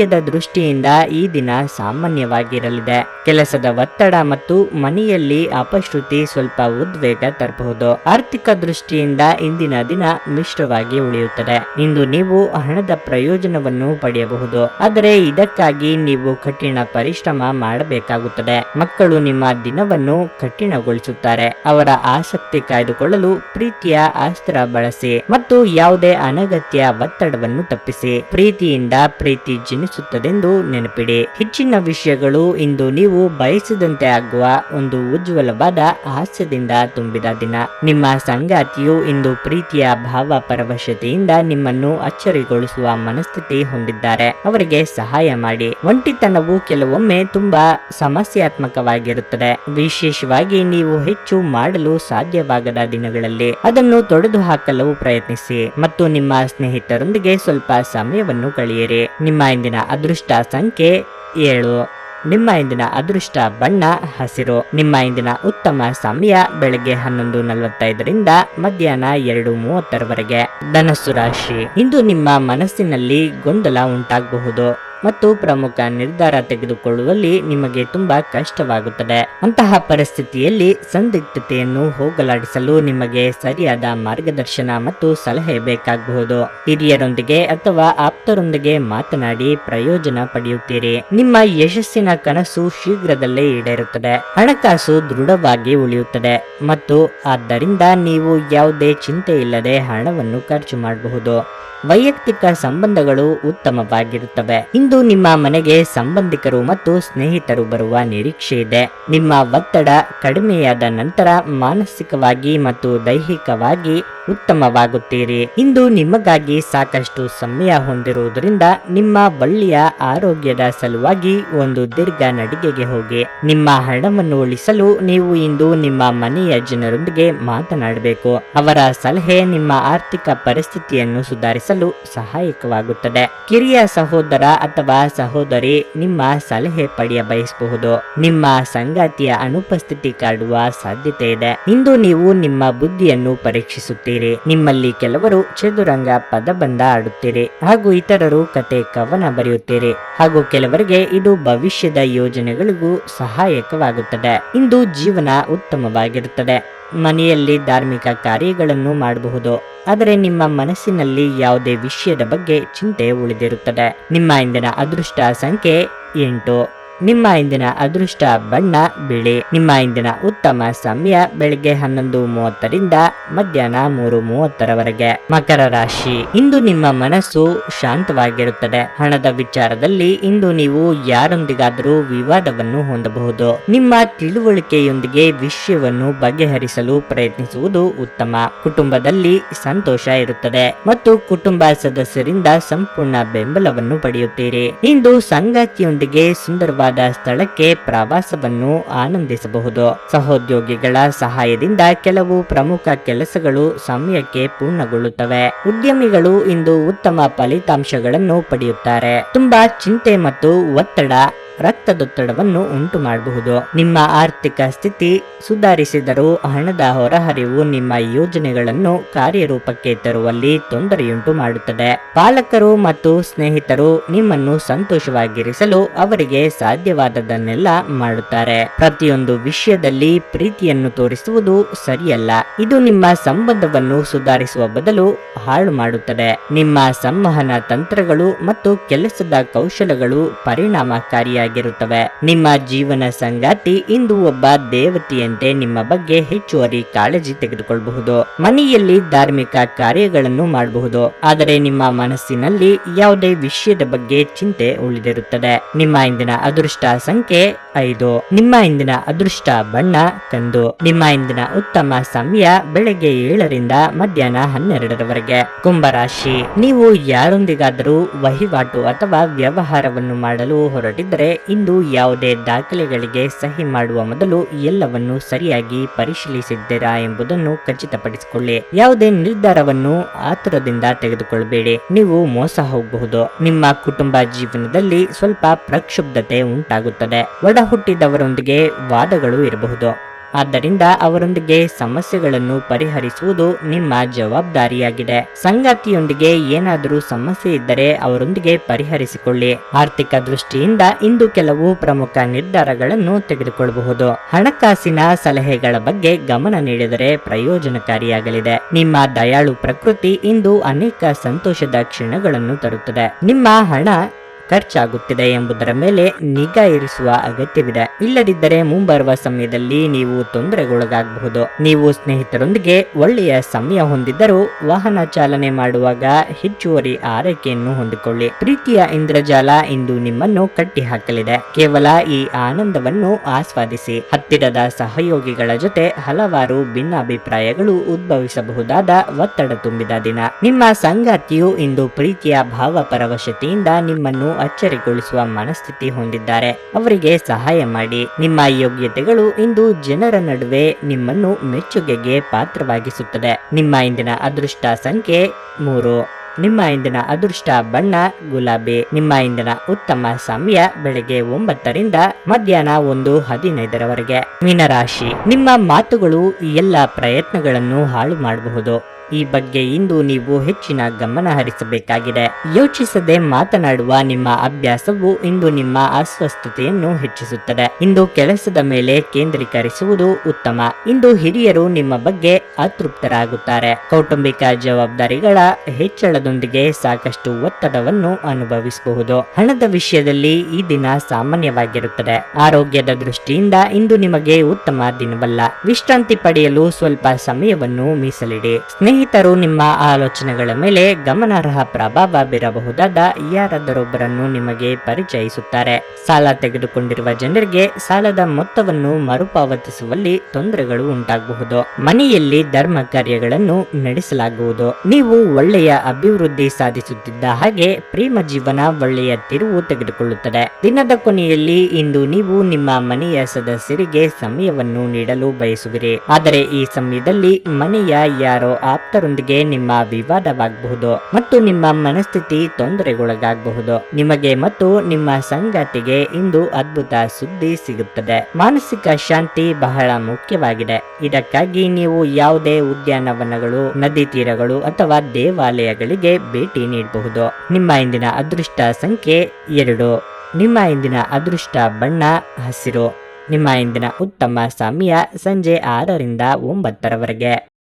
ಆರೋಗ್ಯದ ದೃಷ್ಟಿಯಿಂದ ಈ ದಿನ ಸಾಮಾನ್ಯವಾಗಿರಲಿದೆ. ಕೆಲಸದ ಒತ್ತಡ ಮತ್ತು ಮನೆಯಲ್ಲಿ ಅಪಶ್ರುತಿ ಸ್ವಲ್ಪ ಉದ್ವೇಗ ತರಬಹುದು. ಆರ್ಥಿಕ ದೃಷ್ಟಿಯಿಂದ ಇಂದಿನ ದಿನ ಮಿಶ್ರವಾಗಿ ಉಳಿಯುತ್ತದೆ. ಇಂದು ನೀವು ಹಣದ ಪ್ರಯೋಜನವನ್ನು ಪಡೆಯಬಹುದು. ಆದರೆ ಇದಕ್ಕಾಗಿ ನೀವು ಕಠಿಣ ಪರಿಶ್ರಮ ಮಾಡಬೇಕಾಗುತ್ತದೆ. ಮಕ್ಕಳು ನಿಮ್ಮ ದಿನವನ್ನು ಕಠಿಣಗೊಳಿಸುತ್ತಾರೆ. ಅವರ ಆಸಕ್ತಿ ಕಾಯ್ದುಕೊಳ್ಳಲು ಪ್ರೀತಿಯ ಅಸ್ತ್ರ ಬಳಸಿ ಮತ್ತು ಯಾವುದೇ ಅನಗತ್ಯ ಒತ್ತಡವನ್ನು ತಪ್ಪಿಸಿ. ಪ್ರೀತಿಯಿಂದ ಪ್ರೀತಿ ಬೆಳೆಸುತ್ತದೆಂದು ನೆನಪಿಡಿ. ಹೆಚ್ಚಿನ ವಿಷಯಗಳು ಇಂದು ನೀವು ಬಯಸಿದಂತೆ ಆಗುವ ಒಂದು ಉಜ್ವಲವಾದ ಹಾಸ್ಯದಿಂದ ತುಂಬಿದ ದಿನ. ನಿಮ್ಮ ಸಂಗಾತಿಯು ಇಂದು ಪ್ರೀತಿಯ ಭಾವ ಪರವಶತೆಯಿಂದ ನಿಮ್ಮನ್ನು ಅಚ್ಚರಿಗೊಳಿಸುವ ಮನಸ್ಥಿತಿ ಹೊಂದಿದ್ದಾರೆ. ಅವರಿಗೆ ಸಹಾಯ ಮಾಡಿ. ಒಂಟಿತನವು ಕೆಲವೊಮ್ಮೆ ತುಂಬಾ ಸಮಸ್ಯಾತ್ಮಕವಾಗಿರುತ್ತದೆ. ವಿಶೇಷವಾಗಿ ನೀವು ಹೆಚ್ಚು ಮಾಡಲು ಸಾಧ್ಯವಾಗದ ದಿನಗಳಲ್ಲಿ. ಅದನ್ನು ತೊಡೆದು ಹಾಕಲು ಪ್ರಯತ್ನಿಸಿ. ಮತ್ತು ನಿಮ್ಮ ಸ್ನೇಹಿತರೊಂದಿಗೆ ಸ್ವಲ್ಪ ಸಮಯವನ್ನು ಕಳೆಯಿರಿ. ನಿಮ್ಮ ಅದೃಷ್ಟ ಸಂಖ್ಯೆ ಏಳು. ನಿಮ್ಮ ಇಂದಿನ ಅದೃಷ್ಟ ಬಣ್ಣ, ಹಸಿರು. ನಿಮ್ಮ ಇಂದಿನ ಉತ್ತಮ ಸಮಯ ಬೆಳಗ್ಗೆ ಹನ್ನೊಂದು ನಲವತ್ತೈದರಿಂದ ಮಧ್ಯಾಹ್ನ ಎರಡು ಮೂವತ್ತರವರೆಗೆ. ಧನಸ್ಸು ರಾಶಿ. ಇಂದು ನಿಮ್ಮ ಮನಸ್ಸಿನಲ್ಲಿ ಗೊಂದಲ ಉಂಟಾಗಬಹುದು. ಮತ್ತು ಪ್ರಮುಖ ನಿರ್ಧಾರ ತೆಗೆದುಕೊಳ್ಳುವಲ್ಲಿ ನಿಮಗೆ ತುಂಬಾ ಕಷ್ಟವಾಗುತ್ತದೆ. ಅಂತಹ ಪರಿಸ್ಥಿತಿಯಲ್ಲಿ ಸಂದಿಗ್ಧತೆಯನ್ನು ಹೋಗಲಾಡಿಸಲು ನಿಮಗೆ ಸರಿಯಾದ ಮಾರ್ಗದರ್ಶನ ಮತ್ತು ಸಲಹೆ ಬೇಕಾಗಬಹುದು. ಹಿರಿಯರೊಂದಿಗೆ ಅಥವಾ ಆಪ್ತರೊಂದಿಗೆ ಮಾತನಾಡಿ ಪ್ರಯೋಜನ ಪಡೆಯುತ್ತೀರಿ. ನಿಮ್ಮ ಯಶಸ್ಸಿನ ಕನಸು ಶೀಘ್ರದಲ್ಲೇ ಈಡೇರುತ್ತದೆ. ಹಣಕಾಸು ದೃಢವಾಗಿ ಉಳಿಯುತ್ತದೆ. ಮತ್ತು ಆದ್ದರಿಂದ ನೀವು ಯಾವುದೇ ಚಿಂತೆ ಇಲ್ಲದೆ ಹಣವನ್ನು ಖರ್ಚು ಮಾಡಬಹುದು. ವೈಯಕ್ತಿಕ ಸಂಬಂಧಗಳು ಉತ್ತಮವಾಗಿರುತ್ತವೆ. ಇಂದು ನಿಮ್ಮ ಮನೆಗೆ ಸಂಬಂಧಿಕರು ಮತ್ತು ಸ್ನೇಹಿತರು ಬರುವ ನಿರೀಕ್ಷೆ ಇದೆ. ನಿಮ್ಮ ಒತ್ತಡ ಕಡಿಮೆಯಾದ ನಂತರ ಮಾನಸಿಕವಾಗಿ ಮತ್ತು ದೈಹಿಕವಾಗಿ ಉತ್ತಮವಾಗುತ್ತೀರಿ. ಇಂದು ನಿಮಗಾಗಿ ಸಾಕಷ್ಟು ಸಮಯ ಹೊಂದಿರುವುದರಿಂದ ನಿಮ್ಮ ಒಳ್ಳೆಯ ಆರೋಗ್ಯದ ಸಲುವಾಗಿ ಒಂದು ದೀರ್ಘ ನಡಿಗೆಗೆ ಹೋಗಿ. ನಿಮ್ಮ ಹಣವನ್ನು ಉಳಿಸಲು ನೀವು ಇಂದು ನಿಮ್ಮ ಮನೆಯ ಜನರೊಂದಿಗೆ ಮಾತನಾಡಬೇಕು. ಅವರ ಸಲಹೆ ನಿಮ್ಮ ಆರ್ಥಿಕ ಪರಿಸ್ಥಿತಿಯನ್ನು ಸುಧಾರಿಸಲು ಸಹಾಯಕವಾಗುತ್ತದೆ. ಕಿರಿಯ ಸಹೋದರ ಅಥವಾ ಸಹೋದರಿ ನಿಮ್ಮ ಸಲಹೆ ಪಡೆಯ ಬಯಸಬಹುದು ನಿಮ್ಮ ಸಂಗಾತಿಯ ಅನುಪಸ್ಥಿತಿ ಕಾಡುವ ಸಾಧ್ಯತೆ ಇದೆ. ಇಂದು ನೀವು ನಿಮ್ಮ ಬುದ್ಧಿಯನ್ನು ಪರೀಕ್ಷಿಸುತ್ತೀರಿ. ನಿಮ್ಮಲ್ಲಿ ಕೆಲವರು ಚದುರಂಗ ಪದಬಂಧ ಆಡುತ್ತೀರಿ ಹಾಗೂ ಇತರರು ಕತೆ ಕವನ ಬರೆಯುತ್ತೀರಿ ಹಾಗೂ ಕೆಲವರಿಗೆ ಇದು ಭವಿಷ್ಯದ ಯೋಜನೆಗಳಿಗೂ ಸಹಾಯಕವಾಗುತ್ತದೆ. ಇಂದು ಜೀವನ ಉತ್ತಮವಾಗಿರುತ್ತದೆ. ಮನೆಯಲ್ಲಿ ಧಾರ್ಮಿಕ ಕಾರ್ಯಗಳನ್ನು ಮಾಡಬಹುದು. ಆದರೆ ನಿಮ್ಮ ಮನಸ್ಸಿನಲ್ಲಿ ಯಾವುದೇ ವಿಷಯದ ಬಗ್ಗೆ ಚಿಂತೆ ಉಳಿದಿರುತ್ತದೆ. ನಿಮ್ಮ ಇಂದಿನ ಅದೃಷ್ಟ ಸಂಖ್ಯೆ ಎಂಟು. ನಿಮ್ಮ ಇಂದಿನ ಅದೃಷ್ಟ ಬಣ್ಣ, ಬಿಳಿ. ನಿಮ್ಮ ಇಂದಿನ ಉತ್ತಮ ಸಮಯ ಬೆಳಿಗ್ಗೆ ಹನ್ನೊಂದು ಮೂವತ್ತರಿಂದ ಮಧ್ಯಾಹ್ನ ಮೂರು ಮೂವತ್ತರವರೆಗೆ. ಮಕರ ರಾಶಿ. ಇಂದು ನಿಮ್ಮ ಮನಸ್ಸು ಶಾಂತವಾಗಿರುತ್ತದೆ. ಹಣದ ವಿಚಾರದಲ್ಲಿ ಇಂದು ನೀವು ಯಾರೊಂದಿಗಾದರೂ ವಿವಾದವನ್ನು ಹೊಂದಬಹುದು. ನಿಮ್ಮ ತಿಳುವಳಿಕೆಯೊಂದಿಗೆ ವಿಷಯವನ್ನು ಬಗೆಹರಿಸಲು ಪ್ರಯತ್ನಿಸುವುದು ಉತ್ತಮ. ಕುಟುಂಬದಲ್ಲಿ ಸಂತೋಷ ಇರುತ್ತದೆ ಮತ್ತು ಕುಟುಂಬ ಸದಸ್ಯರಿಂದ ಸಂಪೂರ್ಣ ಬೆಂಬಲವನ್ನು ಪಡೆಯುತ್ತೀರಿ. ಇಂದು ಸಂಗಾತಿಯೊಂದಿಗೆ ಸುಂದರವಾದ ಸ್ಥಳಕ್ಕೆ ಪ್ರವಾಸವನ್ನು ಆನಂದಿಸಬಹುದು. ಸಹೋದ್ಯೋಗಿಗಳ ಸಹಾಯದಿಂದ ಕೆಲವು ಪ್ರಮುಖ ಕೆಲಸಗಳು ಸಮಯಕ್ಕೆ ಪೂರ್ಣಗೊಳ್ಳುತ್ತವೆ. ಉದ್ಯಮಿಗಳು ಇಂದು ಉತ್ತಮ ಫಲಿತಾಂಶಗಳನ್ನು ಪಡೆಯುತ್ತಾರೆ. ತುಂಬಾ ಚಿಂತೆ ಮತ್ತು ಒತ್ತಡ, ರಕ್ತದೊತ್ತಡವನ್ನು ಉಂಟು ಮಾಡಬಹುದು ನಿಮ್ಮ ಆರ್ಥಿಕ ಸ್ಥಿತಿ ಸುಧಾರಿಸಿದರೂ ಹಣದ ಹೊರಹರಿವು ನಿಮ್ಮ ಯೋಜನೆಗಳನ್ನು ಕಾರ್ಯರೂಪಕ್ಕೆ ತರುವಲ್ಲಿ ತೊಂದರೆಯುಂಟು ಮಾಡುತ್ತದೆ ಪಾಲಕರು ಮತ್ತು ಸ್ನೇಹಿತರು ನಿಮ್ಮನ್ನು ಸಂತೋಷವಾಗಿರಿಸಲು ಅವರಿಗೆ ಸಾಧ್ಯವಾದದನ್ನೆಲ್ಲ ಮಾಡುತ್ತಾರೆ. ಪ್ರತಿಯೊಂದು ವಿಷಯದಲ್ಲಿ ಪ್ರೀತಿಯನ್ನು ತೋರಿಸುವುದು ಸರಿಯಲ್ಲ. ಇದು ನಿಮ್ಮ ಸಂಬಂಧವನ್ನು ಸುಧಾರಿಸುವ ಬದಲು ಹಾಳು ಮಾಡುತ್ತದೆ. ನಿಮ್ಮ ಸಂವಹನ ತಂತ್ರಗಳು ಮತ್ತು ಕೆಲಸದ ಕೌಶಲಗಳು ಪರಿಣಾಮಕಾರಿಯಾಗಿರುತ್ತವೆ. ನಿಮ್ಮ ಜೀವನ ಸಂಗಾತಿ ಇಂದು ಒಬ್ಬ ದೇವತೆಯಂತೆ ನಿಮ್ಮ ಬಗ್ಗೆ ಹೆಚ್ಚುವರಿ ಕಾಳಜಿ ತೆಗೆದುಕೊಳ್ಳಬಹುದು. ಮನೆಯಲ್ಲಿ ಧಾರ್ಮಿಕ ಕಾರ್ಯಗಳನ್ನು ಮಾಡಬಹುದು. ಆದರೆ ನಿಮ್ಮ ಮನಸ್ಸಿನಲ್ಲಿ ಯಾವುದೇ ವಿಷಯದ ಬಗ್ಗೆ ಚಿಂತೆ ಉಳಿದಿರುತ್ತದೆ. ನಿಮ್ಮ ಇಂದಿನ ಅದೃಷ್ಟ ಸಂಖ್ಯೆ ಐದು. ನಿಮ್ಮ ಇಂದಿನ ಅದೃಷ್ಟ ಬಣ್ಣ ಕಂದು. ನಿಮ್ಮ ಇಂದಿನ ಉತ್ತಮ ಸಮಯ ಬೆಳಗ್ಗೆ ಏಳರಿಂದ ಮಧ್ಯಾಹ್ನ ಹನ್ನೆರಡರವರೆಗೆ. ಕುಂಭರಾಶಿ ನೀವು ಯಾರೊಂದಿಗಾದರೂ ವಹಿವಾಟು ಅಥವಾ ವ್ಯವಹಾರವನ್ನು ಮಾಡಲು ಹೊರಟಿದ್ದರೆ ಇಂದು ಯಾವುದೇ ದಾಖಲೆಗಳಿಗೆ ಸಹಿ ಮಾಡುವ ಮೊದಲು ಎಲ್ಲವನ್ನು ಸರಿಯಾಗಿ ಪರಿಶೀಲಿಸಿದ್ದೀರಾ ಎಂಬುದನ್ನು ಖಚಿತಪಡಿಸಿಕೊಳ್ಳಿ. ಯಾವುದೇ ನಿರ್ಧಾರವನ್ನು ಆತುರದಿಂದ ತೆಗೆದುಕೊಳ್ಳಬೇಡಿ ನೀವು ಮೋಸ ಹೋಗಬಹುದು. ನಿಮ್ಮ ಕುಟುಂಬ ಜೀವನದಲ್ಲಿ ಸ್ವಲ್ಪ ಪ್ರಕ್ಷುಬ್ಧತೆ ಉಂಟಾಗುತ್ತದೆ. ಒಡ ಹುಟ್ಟಿದವರೊಂದಿಗೆ ವಾದಗಳು ಇರಬಹುದು. ಆದ್ದರಿಂದ ಅವರೊಂದಿಗೆ ಸಮಸ್ಯೆಗಳನ್ನು ಪರಿಹರಿಸುವುದು ನಿಮ್ಮ ಜವಾಬ್ದಾರಿಯಾಗಿದೆ. ಸಂಗಾತಿಯೊಂದಿಗೆ ಏನಾದರೂ ಸಮಸ್ಯೆ ಇದ್ದರೆ ಅವರೊಂದಿಗೆ ಪರಿಹರಿಸಿಕೊಳ್ಳಿ. ಆರ್ಥಿಕ ದೃಷ್ಟಿಯಿಂದ ಇಂದು ಕೆಲವು ಪ್ರಮುಖ ನಿರ್ಧಾರಗಳನ್ನು ತೆಗೆದುಕೊಳ್ಳಬಹುದು. ಹಣಕಾಸಿನ ಸಲಹೆಗಳ ಬಗ್ಗೆ ಗಮನ ನೀಡಿದರೆ ಪ್ರಯೋಜನಕಾರಿಯಾಗಲಿದೆ. ನಿಮ್ಮ ದಯಾಳು ಪ್ರಕೃತಿ ಇಂದು ಅನೇಕ ಸಂತೋಷದ ಕ್ಷಣಗಳನ್ನು ತರುತ್ತದೆ. ನಿಮ್ಮ ಹಣ ಖರ್ಚಾಗುತ್ತಿದೆ ಎಂಬುದರ ಮೇಲೆ ನಿಗಾ ಇರಿಸುವ ಅಗತ್ಯವಿದೆ. ಇಲ್ಲದಿದ್ದರೆ ಮುಂಬರುವ ಸಮಯದಲ್ಲಿ ನೀವು ತೊಂದರೆಗೊಳಗಾಗಬಹುದು. ನೀವು ಸ್ನೇಹಿತರೊಂದಿಗೆ ಒಳ್ಳೆಯ ಸಮಯ ಹೊಂದಿದ್ದರೂ ವಾಹನ ಚಾಲನೆ ಮಾಡುವಾಗ ಹೆಚ್ಚುವರಿ ಆರೈಕೆಯನ್ನು ಹೊಂದಿಕೊಳ್ಳಿ. ಪ್ರೀತಿಯ ಇಂದ್ರಜಾಲ ಇಂದು ನಿಮ್ಮನ್ನು ಕಟ್ಟಿಹಾಕಲಿದೆ. ಕೇವಲ ಈ ಆನಂದವನ್ನು ಆಸ್ವಾದಿಸಿ. ಹತ್ತಿರದ ಸಹಯೋಗಿಗಳ ಜೊತೆ ಹಲವಾರು ಭಿನ್ನಾಭಿಪ್ರಾಯಗಳು ಉದ್ಭವಿಸಬಹುದಾದ ಒತ್ತಡ ತುಂಬಿದ ದಿನ. ನಿಮ್ಮ ಸಂಗಾತಿಯು ಇಂದು ಪ್ರೀತಿಯ ಭಾವಪರವಶತೆಯಿಂದ ನಿಮ್ಮನ್ನು ಅಚ್ಚರಿಗೊಳಿಸುವ ಮನಸ್ಥಿತಿ ಹೊಂದಿದ್ದಾರೆ. ಅವರಿಗೆ ಸಹಾಯ ಮಾಡಿ. ನಿಮ್ಮ ಯೋಗ್ಯತೆಗಳು ಇಂದು ಜನರ ನಡುವೆ ನಿಮ್ಮನ್ನು ಮೆಚ್ಚುಗೆಗೆ ಪಾತ್ರವಾಗಿಸುತ್ತದೆ. ನಿಮ್ಮ ಇಂದಿನ ಅದೃಷ್ಟ ಸಂಖ್ಯೆ ಮೂರು. ನಿಮ್ಮ ಇಂದಿನ ಅದೃಷ್ಟ ಬಣ್ಣ ಗುಲಾಬಿ. ನಿಮ್ಮ ಇಂದಿನ ಉತ್ತಮ ಸಮಯ ಬೆಳಗ್ಗೆ ಒಂಬತ್ತರಿಂದ ಮಧ್ಯಾಹ್ನ ಒಂದು ಹದಿನೈದರವರೆಗೆ. ಮೀನರಾಶಿ. ನಿಮ್ಮ ಮಾತುಗಳು ಎಲ್ಲ ಪ್ರಯತ್ನಗಳನ್ನು ಹಾಳು ಮಾಡಬಹುದು. ಈ ಬಗ್ಗೆ ಇಂದು ನೀವು ಹೆಚ್ಚಿನ ಗಮನ ಹರಿಸಬೇಕಾಗಿದೆ. ಯೋಚಿಸದೆ ಮಾತನಾಡುವ ನಿಮ್ಮ ಅಭ್ಯಾಸವು ಇಂದು ನಿಮ್ಮ ಅಸ್ವಸ್ಥತೆಯನ್ನು ಹೆಚ್ಚಿಸುತ್ತದೆ. ಇಂದು ಕೆಲಸದ ಮೇಲೆ ಕೇಂದ್ರೀಕರಿಸುವುದು ಉತ್ತಮ. ಇಂದು ಹಿರಿಯರು ನಿಮ್ಮ ಬಗ್ಗೆ ಅತೃಪ್ತರಾಗುತ್ತಾರೆ. ಕೌಟುಂಬಿಕ ಜವಾಬ್ದಾರಿಗಳ ಹೆಚ್ಚಳದೊಂದಿಗೆ ಸಾಕಷ್ಟು ಒತ್ತಡವನ್ನು ಅನುಭವಿಸಬಹುದು. ಹಣದ ವಿಷಯದಲ್ಲಿ ಈ ದಿನ ಸಾಮಾನ್ಯವಾಗಿರುತ್ತದೆ. ಆರೋಗ್ಯದ ದೃಷ್ಟಿಯಿಂದ ಇಂದು ನಿಮಗೆ ಉತ್ತಮ ದಿನವಲ್ಲ. ವಿಶ್ರಾಂತಿ ಪಡೆಯಲು ಸ್ವಲ್ಪ ಸಮಯವನ್ನು ಮೀಸಲಿಡಿ. ಸ್ನೇಹಿತರು, ನಿಮ್ಮ ಆಲೋಚನೆಗಳ ಮೇಲೆ ಗಮನಾರ್ಹ ಪ್ರಭಾವ ಬೀರಬಹುದಾದ ಯಾರಾದರೊಬ್ಬರನ್ನು ನಿಮಗೆ ಪರಿಚಯಿಸುತ್ತಾರೆ. ಸಾಲ ತೆಗೆದುಕೊಂಡಿರುವ ಜನರಿಗೆ ಸಾಲದ ಮೊತ್ತವನ್ನು ಮರುಪಾವತಿಸುವಲ್ಲಿ ತೊಂದರೆಗಳು ಉಂಟಾಗಬಹುದು. ಮನೆಯಲ್ಲಿ ಧರ್ಮ ಕಾರ್ಯಗಳನ್ನು ನಡೆಸಲಾಗುವುದು. ನೀವು ಒಳ್ಳೆಯ ಅಭಿವೃದ್ಧಿ ಸಾಧಿಸುತ್ತಿದ್ದ ಹಾಗೆ ಪ್ರೇಮ ಜೀವನ ಒಳ್ಳೆಯ ತಿರುವು ತೆಗೆದುಕೊಳ್ಳುತ್ತದೆ. ದಿನದ ಕೊನೆಯಲ್ಲಿ ಇಂದು ನೀವು ನಿಮ್ಮ ಮನೆಯ ಸದಸ್ಯರಿಗೆ ಸಮಯವನ್ನು ನೀಡಲು ಬಯಸುವಿರಿ. ಆದರೆ ಈ ಸಮಯದಲ್ಲಿ ಮನೆಯ ಯಾರೋ ಆಪ್ತರೊಂದಿಗೆ ನಿಮ್ಮ ವಿವಾದವಾಗಬಹುದು ಮತ್ತು ನಿಮ್ಮ ಮನಸ್ಥಿತಿ ತೊಂದರೆಗೊಳಗಾಗಬಹುದು. ನಿಮಗೆ ಮತ್ತು ನಿಮ್ಮ ಸಂಗಾತಿಗೆ ಇಂದು ಅದ್ಭುತ ಸುದ್ದಿ ಸಿಗುತ್ತದೆ. ಮಾನಸಿಕ ಶಾಂತಿ ಬಹಳ ಮುಖ್ಯವಾಗಿದೆ. ಇದಕ್ಕಾಗಿ ನೀವು ಯಾವುದೇ ಉದ್ಯಾನವನಗಳು, ನದಿ ತೀರಗಳು ಅಥವಾ ದೇವಾಲಯಗಳಿಗೆ ಭೇಟಿ ನೀಡಬಹುದು. ನಿಮ್ಮ ಇಂದಿನ ಅದೃಷ್ಟ ಸಂಖ್ಯೆ ಎರಡು. ನಿಮ್ಮ ಇಂದಿನ ಅದೃಷ್ಟ ಬಣ್ಣ, ಹಸಿರು. ನಿಮ್ಮ ಇಂದಿನ ಉತ್ತಮ ಸಮಯ ಸಂಜೆ ಆರರಿಂದ ಒಂಬತ್ತರವರೆಗೆ.